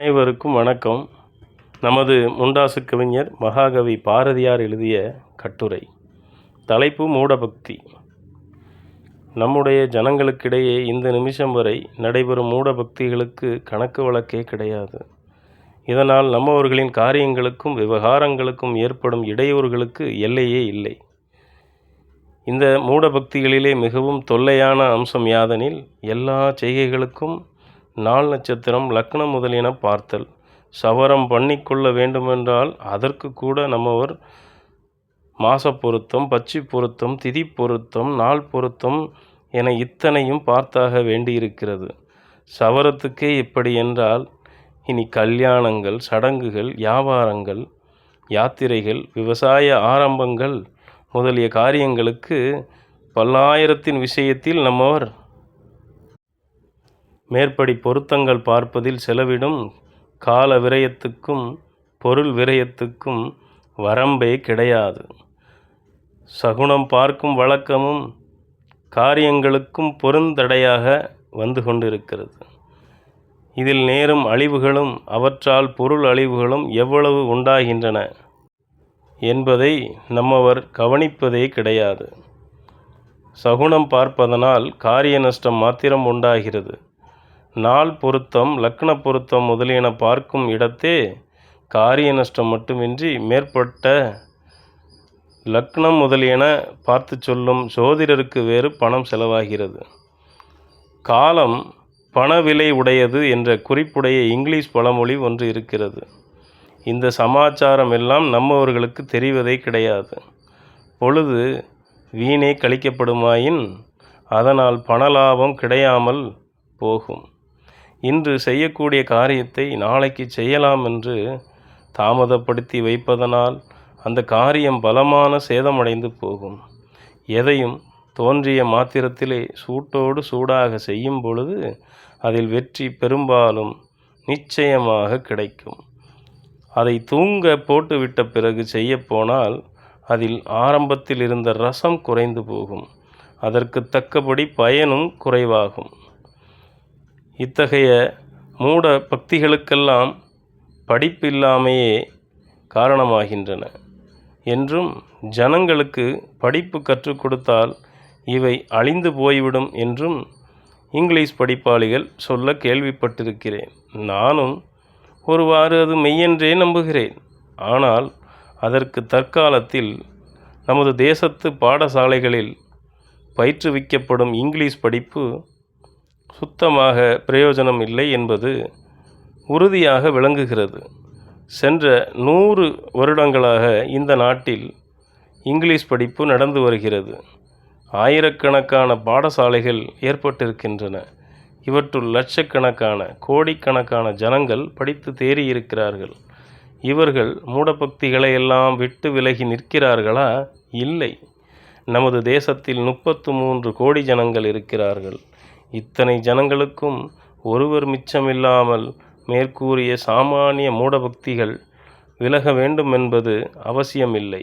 அனைவருக்கும் வணக்கம். நமது முண்டாசு கவிஞர் மகாகவி பாரதியார் எழுதிய கட்டுரை தலைப்பு மூடபக்தி. நம்முடைய ஜனங்களுக்கிடையே இந்த நிமிஷம் வரை நடைபெறும் மூடபக்திகளுக்கு கணக்கு வழக்கே கிடையாது. இதனால் நம்மவர்களின் காரியங்களுக்கும் விவகாரங்களுக்கும் ஏற்படும் இடையூறுகளுக்கு எல்லையே இல்லை. இந்த மூடபக்திகளிலே மிகவும் தொல்லையான அம்சம் யாதெனில் எல்லா செய்கைகளுக்கும் நாள் நட்சத்திரம் லக்னம் முதலியன பார்த்தல். சவரம் பண்ணிக்கொள்ள வேண்டுமென்றால் அதற்கு கூட நம்மவர் மாச பொருத்தம் பட்சி பொருத்தம் திதி பொருத்தம் நாள் பொருத்தம் என இத்தனையும் பார்த்தாக வேண்டியிருக்கிறது. சவரத்துக்கே இப்படி என்றால் இனி கல்யாணங்கள் சடங்குகள் வியாபாரங்கள் யாத்திரைகள் விவசாய ஆரம்பங்கள் முதலிய காரியங்களுக்கு பல்லாயிரத்தின் விஷயத்தில் நம்மவர் மேற்படி பொருத்தங்கள் பார்ப்பதில் செலவிடும் கால விரயத்துக்கும் பொருள் விரயத்துக்கும் வரம்பே கிடையாது. சகுனம் பார்க்கும் வழக்கமும் காரியங்களுக்கும் பொருந்தடையாக வந்து கொண்டிருக்கிறது. இதில் நேரும் அழிவுகளும் அவற்றால் பொருள் அழிவுகளும் எவ்வளவு உண்டாகின்றன என்பதை நம்மவர் கவனிப்பதே கிடையாது. சகுனம் பார்ப்பதனால் காரிய நஷ்டம் மாத்திரம் உண்டாகிறது. நாள் பொருத்தம் லக்ன பொருத்தம் முதலியன பார்க்கும் இடத்தே காரிய நஷ்டம் மட்டுமின்றி மேற்பட்ட லக்னம் முதலியன பார்த்து சொல்லும் ஜோதிடருக்கு வேறு பணம் செலவாகிறது. காலம் பணவிலை உடையது என்ற குறிப்புடைய இங்கிலீஷ் பழமொழி ஒன்று இருக்கிறது. இந்த சமாச்சாரம் எல்லாம் நம்மவர்களுக்கு தெரிவதே கிடையாது. பொழுது வீணே கழிக்கப்படுமாயின் அதனால் பண லாபம் கிடையாமல் போகும். இன்று செய்யக்கூடிய காரியத்தை நாளைக்கு செய்யலாம் என்று தாமதப்படுத்தி வைப்பதனால் அந்த காரியம் பலமான சேதமடைந்து போகும். எதையும் தோன்றிய மாத்திரத்திலே சூட்டோடு சூடாக செய்யும் பொழுது அதில் வெற்றி பெரும்பாலும் நிச்சயமாக கிடைக்கும். அதை தூங்க போட்டுவிட்ட பிறகு செய்யப்போனால் அதில் ஆரம்பத்தில் இருந்த ரசம் குறைந்து போகும். அதற்கு தக்கபடி பயனும் குறைவாகும். இத்தகைய மூட பக்திகளுக்கெல்லாம் படிப்பில்லாமையே காரணமாகின்றன. என்றும் ஜனங்களுக்கு படிப்பு கற்றுக் கொடுத்தால் இவை அழிந்து போய்விடும் என்றும் இங்கிலீஷ் படிப்பாளிகள் சொல்ல கேள்விப்பட்டிருக்கிறேன். நானும் ஒருவாறு அது மெய்யென்றே நம்புகிறேன். ஆனால் அதற்கு தற்காலத்தில் நமது தேசத்து பாடசாலைகளில் பயிற்றுவிக்கப்படும் இங்கிலீஷ் படிப்பு சுத்தமாக பிரயோஜனம் இல்லை என்பது உறுதியாக விளங்குகிறது. சென்ற நூறு வருடங்களாக இந்த நாட்டில் இங்கிலீஷ் படிப்பு நடந்து வருகிறது. ஆயிரக்கணக்கான பாடசாலைகள் ஏற்பட்டிருக்கின்றன. இவற்றுள் லட்சக்கணக்கான கோடிக்கணக்கான ஜனங்கள் படித்து தேறியிருக்கிறார்கள். இவர்கள் மூடபக்திகளை எல்லாம் விட்டு விலகி நிற்கிறார்களா? இல்லை. நமது தேசத்தில் முப்பத்து மூன்று கோடி ஜனங்கள் இருக்கிறார்கள். இத்தனை ஜனங்களுக்கும் ஒருவர் மிச்சமில்லாமல் மேற்கூறிய சாமானிய மூடபக்திகள் விலக வேண்டும் என்பது அவசியமில்லை.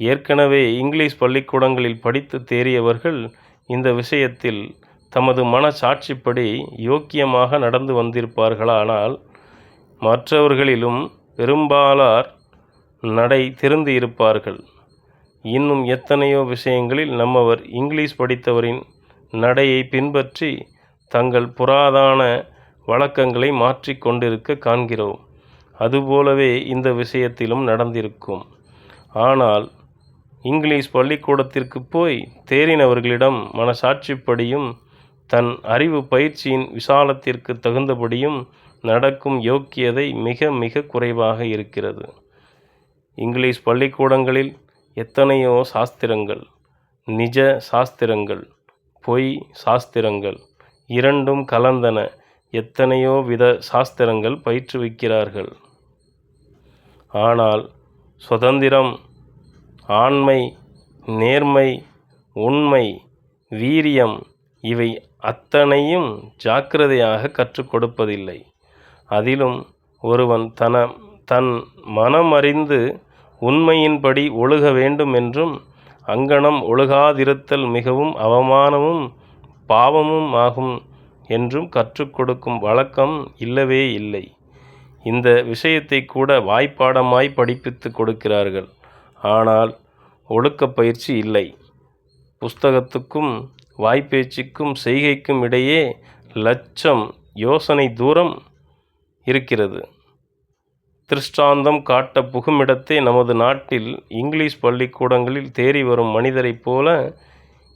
ஏற்கனவே இங்கிலீஷ் பள்ளிக்கூடங்களில் படித்து தேறியவர்கள் இந்த விஷயத்தில் தமது மனசாட்சிப்படி யோக்கியமாக நடந்து வந்திருப்பார்களானால் மற்றவர்களிலும் பெரும்பாலார் நடை திறந்து இருப்பார்கள். இன்னும் எத்தனையோ விஷயங்களில் நம்மவர் இங்கிலீஷ் படித்தவரின் நடையை பின்பற்றி தங்கள் புராதான வழக்கங்களை மாற்றிக்கொண்டிருக்க காண்கிறோம். அதுபோலவே இந்த விஷயத்திலும் நடந்திருக்கும். ஆனால் இங்கிலீஷ் பள்ளிக்கூடத்திற்கு போய் தேறினவர்களிடம் மனசாட்சிப்படியும் தன் அறிவு பயிற்சியின் விசாலத்திற்கு தகுந்தபடியும் நடக்கும் யோக்கியதை மிக மிக குறைவாக இருக்கிறது. இங்கிலீஷ் பள்ளிக்கூடங்களில் எத்தனையோ சாஸ்திரங்கள் நிஜ சாஸ்திரங்கள் பொய் சாஸ்திரங்கள் இரண்டும் கலந்தன. எத்தனையோ வித சாஸ்திரங்கள் பயிற்றுவிக்கிறார்கள். ஆனால் சுதந்திரம் ஆண்மை நேர்மை உண்மை வீரியம் இவை அத்தனையும் ஜாக்கிரதையாக கற்றுக் கொடுப்பதில்லை. அதிலும் ஒருவன் தன தன் மனமறிந்து உண்மையின்படி ஒழுக வேண்டும் என்றும் அங்ஙனம் ஒழுகாதிருத்தல் மிகவும் அவமானமும் பாவமும் ஆகும் என்றும் கற்றுக் கொடுக்கும் வழக்கம் இல்லவே இல்லை. இந்த விஷயத்தை கூட வாய்ப்பாடமாய் படிப்பித்து கொடுக்கிறார்கள். ஆனால் ஒழுக்கப் பயிற்சி இல்லை. புஸ்தகத்துக்கும் வாய்ப்பேச்சுக்கும் செய்கைக்கும் இடையே லட்சம் யோசனை தூரம் இருக்கிறது. திருஷ்டாந்தம் காட்ட புகுமிடத்தே நமது நாட்டில் இங்கிலீஷ் பள்ளிக்கூடங்களில் தேறி வரும் மனிதரைப் போல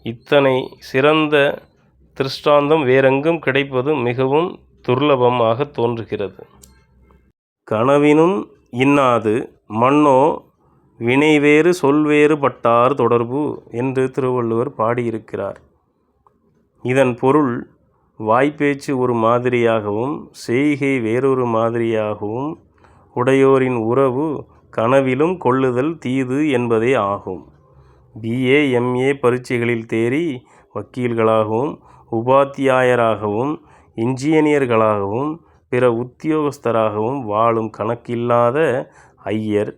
இத்தனை சிறந்த திருஷ்டாந்தம் வேறெங்கும் கிடைப்பது மிகவும் துர்லபமாக தோன்றுகிறது. கனவினும் இன்னாது மண்ணோ வினைவேறு சொல்வேறு பட்டார் தொடர்பு என்று திருவள்ளுவர் பாடியிருக்கிறார். இதன் பொருள் வாய்ப்பேச்சு ஒரு மாதிரியாகவும் செய்கை வேறொரு மாதிரியாகவும் உடையோரின் உறவு கனவிலும் கொள்ளுதல் தீது என்பதே ஆகும். பிஏ எம்ஏ பரீட்சைகளில் தேறி வக்கீல்களாகவும் உபாத்தியாயராகவும் இன்ஜினியர்களாகவும் பிற உத்தியோகஸ்தராகவும் வாழும் கணக்கில்லாத ஐயர்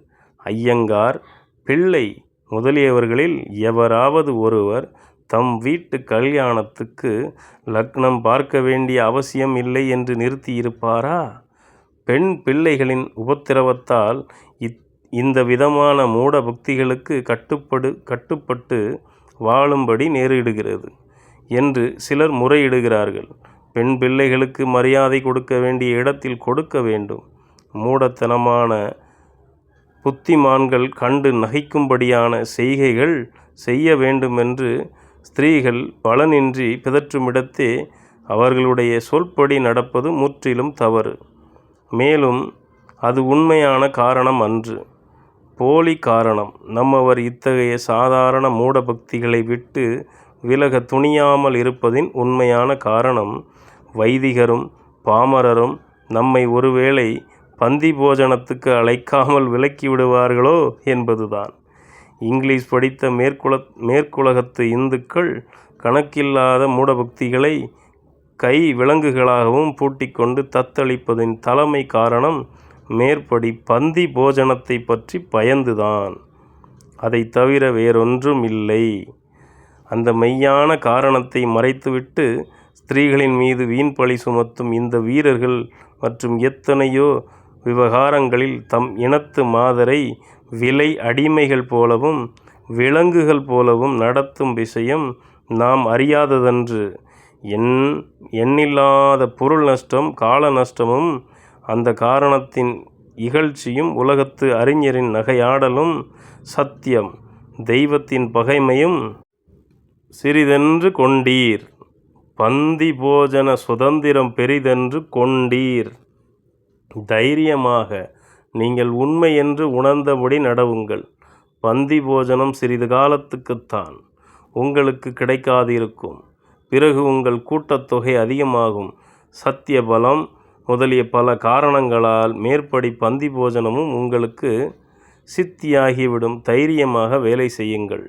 ஐயங்கார் பிள்ளை முதலியவர்களில் எவராவது ஒருவர் தம் வீட்டு கல்யாணத்துக்கு லக்னம் பார்க்க வேண்டிய அவசியம் இல்லை என்று நிறுத்தியிருப்பாரா? பெண் பிள்ளைகளின் உபத்திரவத்தால் இத் இந்த விதமான மூட பக்திகளுக்கு கட்டுப்படு கட்டுப்பட்டு வாழும்படி நேரிடுகிறது என்று சிலர் முறையிடுகிறார்கள். பெண் பிள்ளைகளுக்கு மரியாதை கொடுக்க வேண்டிய இடத்தில் கொடுக்க வேண்டும். மூடத்தனமான புத்திமான்கள் கண்டு நகைக்கும்படியான செய்கைகள் செய்ய வேண்டுமென்று ஸ்திரீகள் பலனின்றி பிதற்றுமிடத்தே அவர்களுடைய சொல்படி நடப்பது முற்றிலும் தவறு. மேலும் அது உண்மையான காரணம் அன்று. போலி காரணம். நம்மவர் இத்தகைய சாதாரண மூடபக்திகளை விட்டு விலக துணியாமல் இருப்பதின் உண்மையான காரணம் வைதிகரும் பாமரரும் நம்மை ஒருவேளை பந்தி போஜனத்துக்கு அழைக்காமல் விலக்கி விடுவார்களோ என்பதுதான். இங்கிலீஷ் படித்த மேற்குல மேற்குலகத்து இந்துக்கள் கணக்கில்லாத மூடபக்திகளை கை விலங்குகளாகவும் பூட்டிக்கொண்டு தத்தளிப்பதின் தலைமை காரணம் மேற்படி பந்தி போஜனத்தை பற்றி பயந்துதான். அதை தவிர வேறொன்றும் இல்லை. அந்த மெய்யான காரணத்தை மறைத்துவிட்டு ஸ்திரீகளின் மீது வீண் பழி சுமத்தும் இந்த வீரர்கள் மற்றும் எத்தனையோ விவகாரங்களில் தம் இனத்து மாதரை விலை அடிமைகள் போலவும் விலங்குகள் போலவும் நடத்தும் விஷயம் நாம் அறியாததன்று. எண் எண்ணில்லாத பொருள் நஷ்டம் கால நஷ்டமும் அந்த காரணத்தின் இகழ்ச்சியும் உலகத்து அறிஞரின் நகையாடலும் சத்தியம். தெய்வத்தின் பகைமையும் சிறிதென்று கொண்டீர். பந்தி போஜன சுதந்திரம் பெரிதென்று கொண்டீர். தைரியமாக நீங்கள் உண்மை என்று உணர்ந்தபடி நடவுங்கள். பந்தி போஜனம் சிறிது காலத்துக்குத்தான். உங்களுக்கு கிடைக்காதிருக்கும். பிறகு உங்கள் கூட்டத்தொகை அதிகமாகும். சத்திய பலம் முதலிய பல காரணங்களால் மேற்படி பந்தி போஜனமும் உங்களுக்கு சித்தியாகிவிடும். தைரியமாக வேலை செய்யுங்கள்.